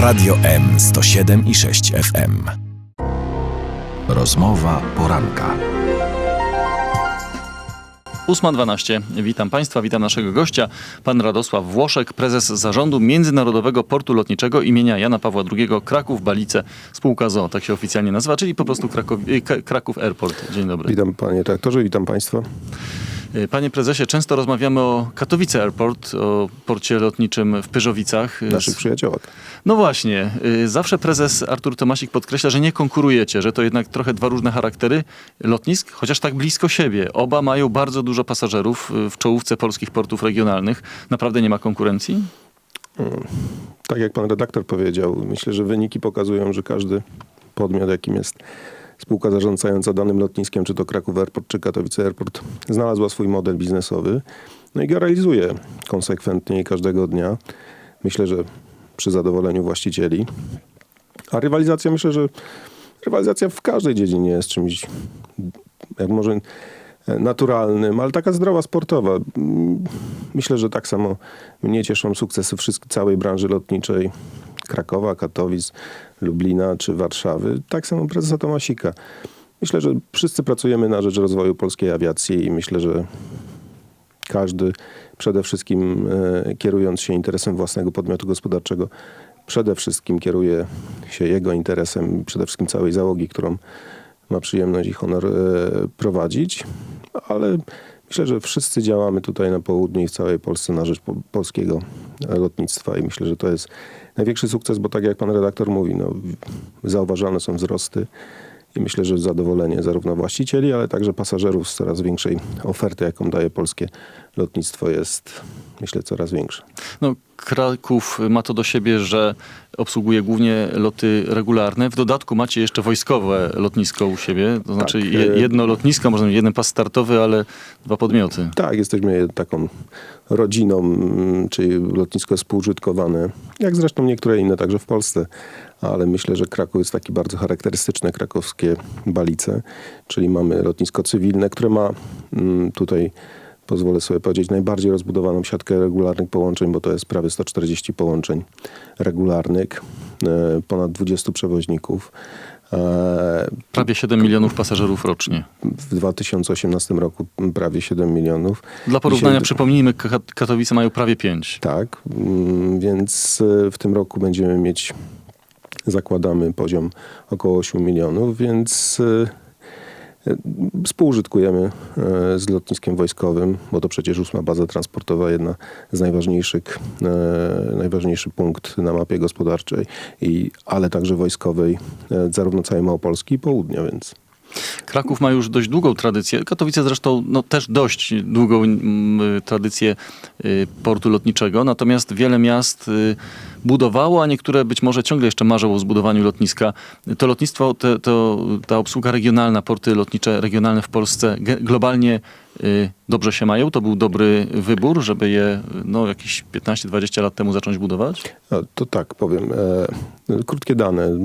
Radio M 107 i 6 FM. Rozmowa poranka. 8.12. Witam Państwa, witam naszego gościa, pan Radosław Włoszek, prezes zarządu Międzynarodowego Portu Lotniczego imienia Jana Pawła II Kraków-Balice, spółka ZOO, tak się oficjalnie nazywa, czyli po prostu Kraków, y, K- Kraków Airport. Dzień dobry. Witam panie redaktorze, witam państwa. Y, Panie prezesie, często rozmawiamy o Katowice Airport, o porcie lotniczym w Pyrzowicach. Y, Naszych przyjaciołek. No właśnie, y, zawsze prezes Artur Tomasik podkreśla, że nie konkurujecie, że to jednak trochę dwa różne charaktery lotnisk, chociaż tak blisko siebie. Oba mają bardzo dużo pasażerów w czołówce polskich portów regionalnych. Naprawdę nie ma konkurencji? Tak jak pan redaktor powiedział, myślę, że wyniki pokazują, że każdy podmiot, jakim jest spółka zarządzająca danym lotniskiem, czy to Kraków Airport, czy Katowice Airport, znalazła swój model biznesowy, no i go realizuje konsekwentnie i każdego dnia. Myślę, że przy zadowoleniu właścicieli. A rywalizacja, myślę, że rywalizacja w każdej dziedzinie jest czymś, jak może e, naturalnym, ale taka zdrowa, sportowa. Mm, Myślę, że tak samo mnie cieszą sukcesy wszystkich, całej branży lotniczej Krakowa, Katowic, Lublina czy Warszawy. Tak samo prezesa Tomasika. Myślę, że wszyscy pracujemy na rzecz rozwoju polskiej awiacji i myślę, że każdy przede wszystkim e, kierując się interesem własnego podmiotu gospodarczego, przede wszystkim kieruje się jego interesem, przede wszystkim całej załogi, którą ma przyjemność i honor e, prowadzić, ale myślę, że wszyscy działamy tutaj na południu i w całej Polsce na rzecz po, polskiego lotnictwa i myślę, że to jest największy sukces, bo tak jak pan redaktor mówi, no, zauważalne są wzrosty i myślę, że zadowolenie zarówno właścicieli, ale także pasażerów z coraz większej oferty, jaką daje polskie lotnictwo jest, myślę, coraz większe. No, Kraków ma to do siebie, że obsługuje głównie loty regularne. W dodatku macie jeszcze wojskowe lotnisko u siebie, to znaczy Tak, je- e- jedno lotnisko, może jeden pas startowy, ale dwa podmioty. Tak, jesteśmy taką rodziną, mm, czyli lotnisko współużytkowane, jak zresztą niektóre inne także w Polsce, ale myślę, że Kraków jest taki bardzo charakterystyczne krakowskie Balice, czyli mamy lotnisko cywilne, które ma mm, tutaj pozwolę sobie powiedzieć, najbardziej rozbudowaną siatkę regularnych połączeń, bo to jest prawie 140 połączeń regularnych, e, ponad 20 przewoźników. E, Prawie 7 milionów pasażerów rocznie. W 2018 roku prawie 7 milionów. Dla porównania Dzisiaj- przypomnijmy, Ka- Katowice mają prawie 5. Tak, mm, więc e, w tym roku będziemy mieć, zakładamy poziom około 8 milionów, więc e, współużytkujemy e, z lotniskiem wojskowym, bo to przecież ósma baza transportowa, jedna z najważniejszych, e, najważniejszy punkt na mapie gospodarczej, i, ale także wojskowej, zarówno całej Małopolski i południa, więc Kraków ma już dość długą tradycję. Katowice zresztą no, też dość długą mm, tradycję y, portu lotniczego. Natomiast wiele miast y, budowało, a niektóre być może ciągle jeszcze marzą o zbudowaniu lotniska. To lotnictwo, te, to, ta obsługa regionalna, porty lotnicze regionalne w Polsce globalnie y, dobrze się mają. To był dobry wybór, żeby je no, jakieś 15-20 lat temu zacząć budować. No, to tak powiem. E, krótkie dane.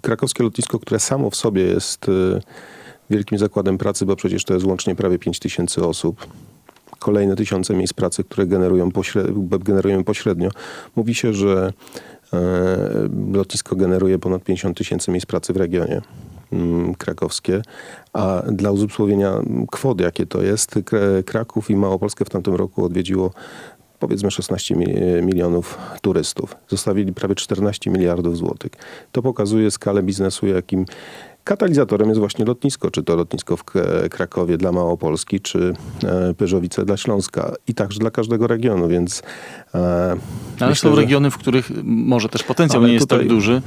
Krakowskie lotnisko, które samo w sobie jest e, wielkim zakładem pracy, bo przecież to jest łącznie prawie 5 tysięcy osób. Kolejne tysiące miejsc pracy, które generują, pośre- generują pośrednio. Mówi się, że e, lotnisko generuje ponad 50 tysięcy miejsc pracy w regionie mm, krakowskie, a dla uzmysłowienia kwot, jakie to jest, Kra- Kraków i Małopolskę w tamtym roku odwiedziło powiedzmy 16 mi- milionów turystów. Zostawili prawie 14 miliardów złotych. To pokazuje skalę biznesu, jakim katalizatorem jest właśnie lotnisko, czy to lotnisko w Krakowie dla Małopolski, czy e, Pyrzowice dla Śląska i także dla każdego regionu, więc e, Ale myślę, są że- regiony, w których może też potencjał Ale nie jest tak tutaj- duży.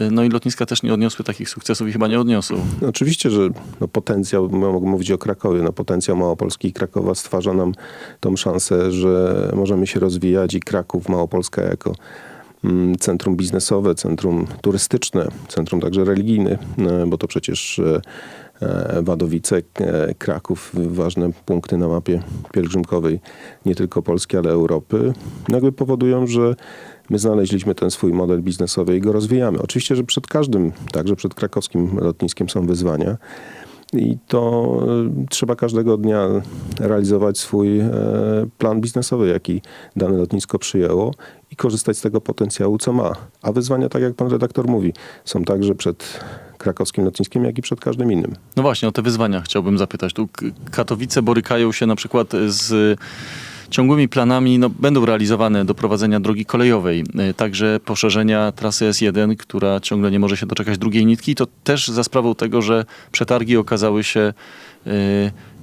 Y, No i lotniska też nie odniosły takich sukcesów i chyba nie odniosą. No Oczywiście, że no potencjał, mogę mówić o Krakowie, no potencjał Małopolski i Krakowa stwarza nam tą szansę, że możemy się rozwijać i Kraków, Małopolska jako centrum biznesowe, centrum turystyczne, centrum także religijne, e, bo to przecież e, e, Wadowice, Kraków, ważne punkty na mapie pielgrzymkowej nie tylko Polski, ale Europy, jakby powodują, że my znaleźliśmy ten swój model biznesowy i go rozwijamy. Oczywiście, że przed każdym, także przed krakowskim lotniskiem są wyzwania. I to trzeba każdego dnia realizować swój plan biznesowy, jaki dane lotnisko przyjęło i korzystać z tego potencjału, co ma. A wyzwania, tak jak pan redaktor mówi, są także przed krakowskim lotniskiem, jak i przed każdym innym. No właśnie, o te wyzwania chciałbym zapytać. Tu Katowice borykają się na przykład z ciągłymi planami, no, będą realizowane doprowadzenia drogi kolejowej, y, także poszerzenia trasy S1, która ciągle nie może się doczekać drugiej nitki. To też za sprawą tego, że przetargi okazały się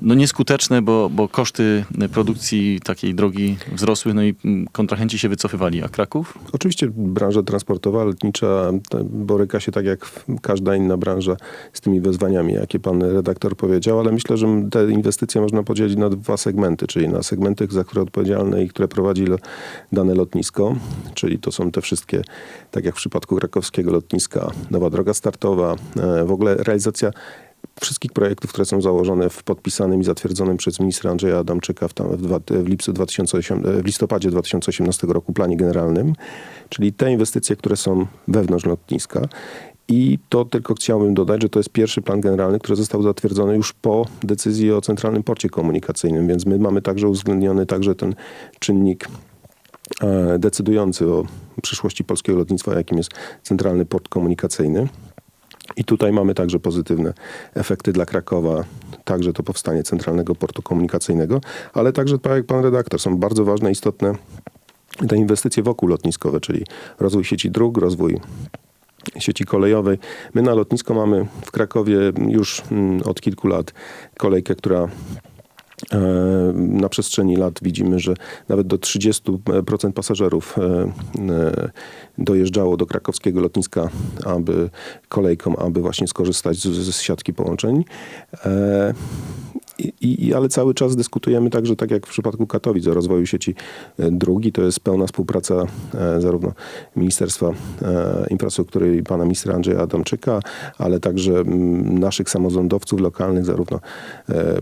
no, nieskuteczne, bo, bo koszty produkcji takiej drogi wzrosły, no i mm, kontrahenci się wycofywali. A Kraków? Oczywiście branża transportowa, lotnicza boryka się tak jak każda inna branża z tymi wyzwaniami, jakie pan redaktor powiedział, ale myślę, że te inwestycje można podzielić na dwa segmenty, czyli na segmenty, za które odpowiedzialne i które prowadzi dane lotnisko, czyli to są te wszystkie, tak jak w przypadku krakowskiego lotniska, nowa droga startowa, e, w ogóle realizacja wszystkich projektów, które są założone w podpisanym i zatwierdzonym przez ministra Andrzeja Adamczyka w, tam, w, dwa, w, lipcu 2008, w listopadzie 2018 roku planie generalnym, czyli te inwestycje, które są wewnątrz lotniska. I to tylko chciałbym dodać, że to jest pierwszy plan generalny, który został zatwierdzony już po decyzji o Centralnym Porcie Komunikacyjnym, więc my mamy także uwzględniony także ten czynnik e, decydujący o przyszłości polskiego lotnictwa, jakim jest Centralny Port Komunikacyjny. I tutaj mamy także pozytywne efekty dla Krakowa, także to powstanie Centralnego Portu Komunikacyjnego, ale także, tak jak pan redaktor, są bardzo ważne, istotne te inwestycje wokół lotniskowe, czyli rozwój sieci dróg, rozwój sieci kolejowej. My na lotnisko mamy w Krakowie już mm, od kilku lat kolejkę, która na przestrzeni lat widzimy, że nawet do 30% pasażerów e, e, dojeżdżało do krakowskiego lotniska, aby kolejką, aby właśnie skorzystać z, z siatki połączeń. I, i, ale cały czas dyskutujemy także, tak jak w przypadku Katowic, o rozwoju sieci e, dróg. To jest pełna współpraca e, zarówno Ministerstwa e, Infrastruktury i pana ministra Andrzeja Adamczyka, ale także naszych samorządowców lokalnych, zarówno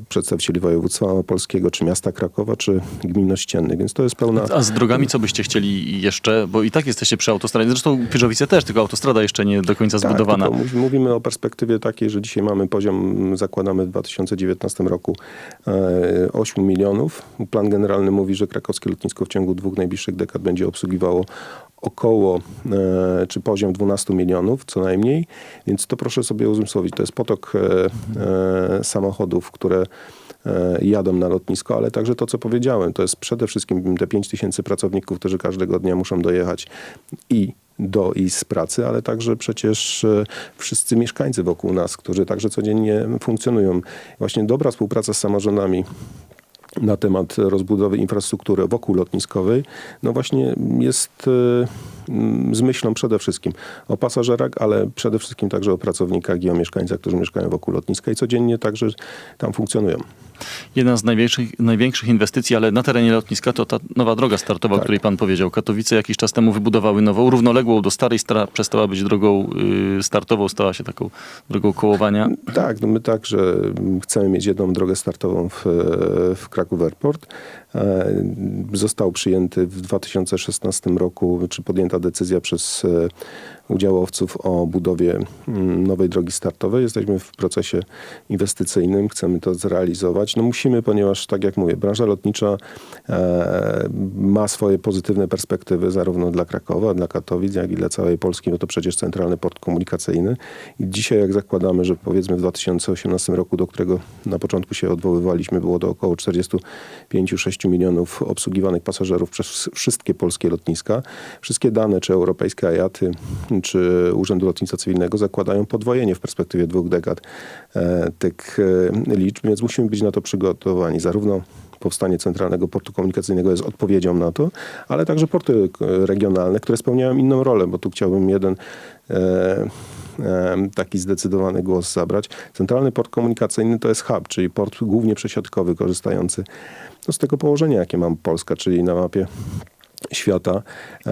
przedstawicieli województwa polskiego, czy miasta Krakowa, czy gmin ościennych. Więc to jest pełna... A z drogami co byście chcieli jeszcze? Bo i tak jesteście przy autostradzie. Zresztą Pyrzowice też, tylko autostrada jeszcze nie do końca Tak, zbudowana. mów- mówimy o perspektywie takiej, że dzisiaj mamy poziom, zakładamy w 2019 roku e, 8 milionów. Plan generalny mówi, że krakowskie lotnisko w ciągu dwóch najbliższych dekad będzie obsługiwało około, e, czy poziom 12 milionów co najmniej, więc to proszę sobie uzmysłowić. To jest potok e, e, samochodów, które e, jadą na lotnisko, ale także to, co powiedziałem, to jest przede wszystkim te 5 tysięcy pracowników, którzy każdego dnia muszą dojechać i do i z pracy, ale także przecież e, wszyscy mieszkańcy wokół nas, którzy także codziennie funkcjonują. Właśnie dobra współpraca z samorządami na temat rozbudowy infrastruktury wokół lotniskowej, no właśnie jest e, z myślą przede wszystkim o pasażerach, ale przede wszystkim także o pracownikach i o mieszkańcach, którzy mieszkają wokół lotniska i codziennie także tam funkcjonują. Jedna z największych, największych inwestycji, ale na terenie lotniska to ta nowa droga startowa, o Tak. której pan powiedział. Katowice jakiś czas temu wybudowały nową, równoległą do starej, stara przestała być drogą y, startową, stała się taką drogą kołowania. Tak, no my także mm, chcemy mieć jedną drogę startową w, w Kraków Airport. E, Został przyjęty w 2016 roku, czy podjęta decyzja przez e, udziałowców o budowie mm, nowej drogi startowej. Jesteśmy w procesie inwestycyjnym, chcemy to zrealizować. No musimy, ponieważ tak jak mówię, branża lotnicza e, ma swoje pozytywne perspektywy zarówno dla Krakowa, dla Katowic, jak i dla całej Polski, bo to przecież centralny port komunikacyjny. I dzisiaj jak zakładamy, że powiedzmy w 2018 roku, do którego na początku się odwoływaliśmy, było to około 45-6 milionów obsługiwanych pasażerów przez wszystkie polskie lotniska. Wszystkie dane, czy europejskie IATY, czy Urzędu Lotnictwa Cywilnego zakładają podwojenie w perspektywie dwóch dekad e, tych e, liczb, więc musimy być na to przygotowani. Zarówno powstanie Centralnego Portu Komunikacyjnego jest odpowiedzią na to, ale także porty e, regionalne, które spełniają inną rolę, bo tu chciałbym jeden e, e, taki zdecydowany głos zabrać. Centralny Port Komunikacyjny to jest hub, czyli port głównie przesiadkowy, korzystający no, z tego położenia, jakie ma Polska, czyli na mapie świata.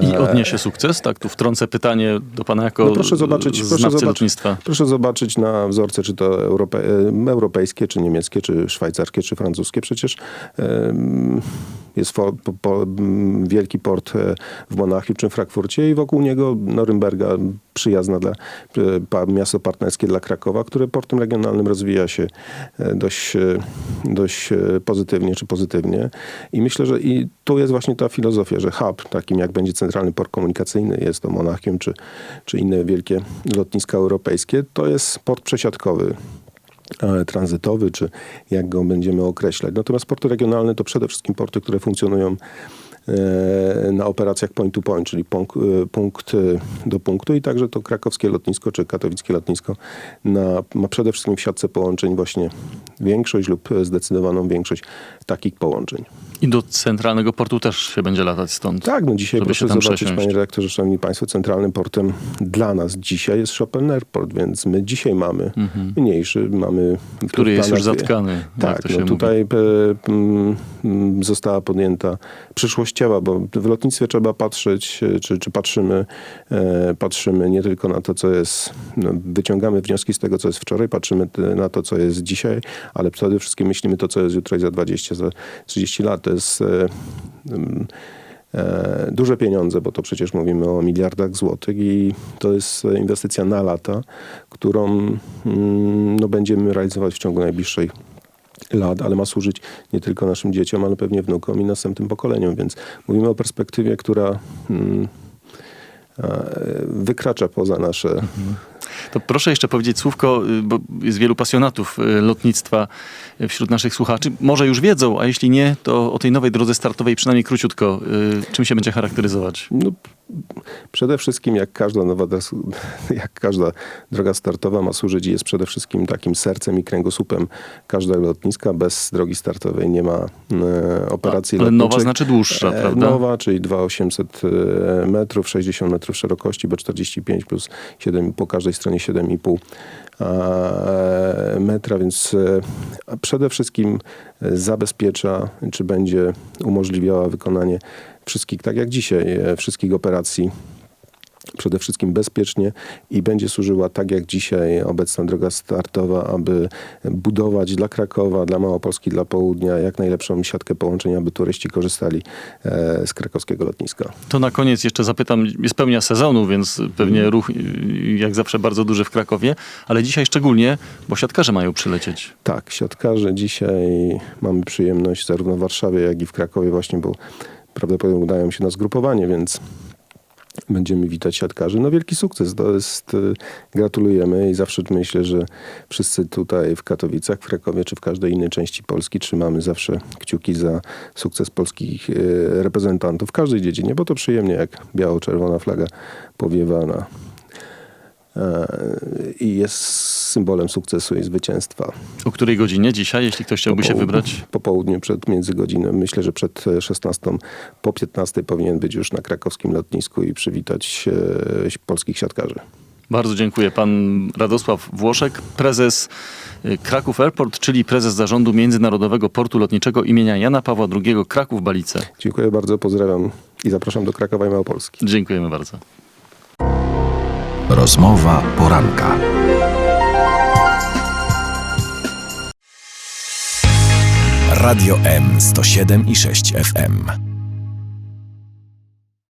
I E, odniesie sukces? Tak, tu wtrącę pytanie do pana jako no proszę zobaczyć, proszę zobaczyć, proszę zobaczyć na wzorce, czy to europe, e, europejskie, czy niemieckie, czy szwajcarskie, czy francuskie. Przecież jest po, po, m, wielki port e, w Monachium czy w Frankfurcie i wokół niego Norymberga, przyjazna dla, miasto partnerskie dla Krakowa, które portem regionalnym rozwija się e, dość, e, dość pozytywnie czy pozytywnie. I myślę, że i tu jest właśnie ta filozofia, że hub, takim jak będzie centralny port komunikacyjny, jest to Monachium czy, czy inne wielkie lotniska europejskie, to jest port przesiadkowy tranzytowy, czy jak go będziemy określać. Natomiast porty regionalne to przede wszystkim porty, które funkcjonują e, na operacjach point to point, czyli punkt, e, punkt e, do punktu i także to krakowskie lotnisko czy katowickie lotnisko na, ma przede wszystkim w siatce połączeń właśnie większość lub zdecydowaną większość takich połączeń. I do centralnego portu też się będzie latać stąd. Tak, no dzisiaj proszę zobaczyć, przesiąść. panie redaktorze, szanowni państwo, centralnym portem dla nas dzisiaj jest Chopin Airport, więc my dzisiaj mamy mniejszy, mamy... Mhm. Który jest już zatkany, Tak, się no tutaj e, mm, mm, została podjęta przyszłościowa, bo w lotnictwie trzeba patrzeć, e, czy, czy patrzymy, e, patrzymy nie tylko na to, co jest, no, wyciągamy wnioski z tego, co jest wczoraj, patrzymy na to, co jest dzisiaj, ale przede wszystkim myślimy to, co jest jutro i za 20, za 30 lat. To jest e, mm, duże pieniądze, bo to przecież mówimy o miliardach złotych i to jest inwestycja na lata, którą mm, no, będziemy realizować w ciągu najbliższej lat, ale ma służyć nie tylko naszym dzieciom, ale pewnie wnukom i następnym pokoleniom, więc mówimy o perspektywie, która mm, e, wykracza poza nasze To proszę jeszcze powiedzieć słówko, y, bo jest wielu pasjonatów y, lotnictwa y, wśród naszych słuchaczy. Może już wiedzą, a jeśli nie, to o tej nowej drodze startowej przynajmniej króciutko. Czym się będzie charakteryzować? No, przede wszystkim jak każda nowa, jak każda droga startowa ma służyć i jest przede wszystkim takim sercem i kręgosłupem każdego lotniska. Bez drogi startowej nie ma e, operacji Ale nowa znaczy dłuższa, E, prawda? Nowa, czyli 2800 e, metrów, 60 metrów szerokości, B45 plus 7, po każdej stronie 7,5 e, metra, więc e, a przede wszystkim zabezpiecza, czy będzie umożliwiała wykonanie wszystkich, tak jak dzisiaj, e, wszystkich operacji przede wszystkim bezpiecznie i będzie służyła tak jak dzisiaj obecna droga startowa, aby budować dla Krakowa, dla Małopolski, dla Południa jak najlepszą siatkę połączeń, aby turyści korzystali e, z krakowskiego lotniska. To na koniec jeszcze zapytam, jest pełnia sezonu, więc Mhm. pewnie ruch y, jak zawsze bardzo duży w Krakowie, ale dzisiaj szczególnie, bo siatkarze mają przylecieć. Tak, siatkarze dzisiaj mamy przyjemność zarówno w Warszawie, jak i w Krakowie właśnie, bo prawdopodobnie udają się na zgrupowanie, więc będziemy witać siatkarzy. No wielki sukces, to jest, y, gratulujemy i zawsze myślę, że wszyscy tutaj w Katowicach, w Krakowie czy w każdej innej części Polski trzymamy zawsze kciuki za sukces polskich y, reprezentantów w każdej dziedzinie, bo to przyjemnie jak biało-czerwona flaga powiewa na i jest symbolem sukcesu i zwycięstwa. O której godzinie dzisiaj, jeśli ktoś chciałby się Po południu- wybrać? Po południu, przed między godziną, myślę, że przed e, 16, po 15 powinien być już na krakowskim lotnisku i przywitać e, polskich siatkarzy. Bardzo dziękuję. Pan Radosław Włoszek, prezes y, Kraków Airport, czyli prezes zarządu Międzynarodowego Portu Lotniczego imienia Jana Pawła II Kraków-Balice. Dziękuję bardzo, pozdrawiam i zapraszam do Krakowa i Małopolski. Dziękujemy bardzo. Rozmowa poranka. Radio M 107 i 6 FM.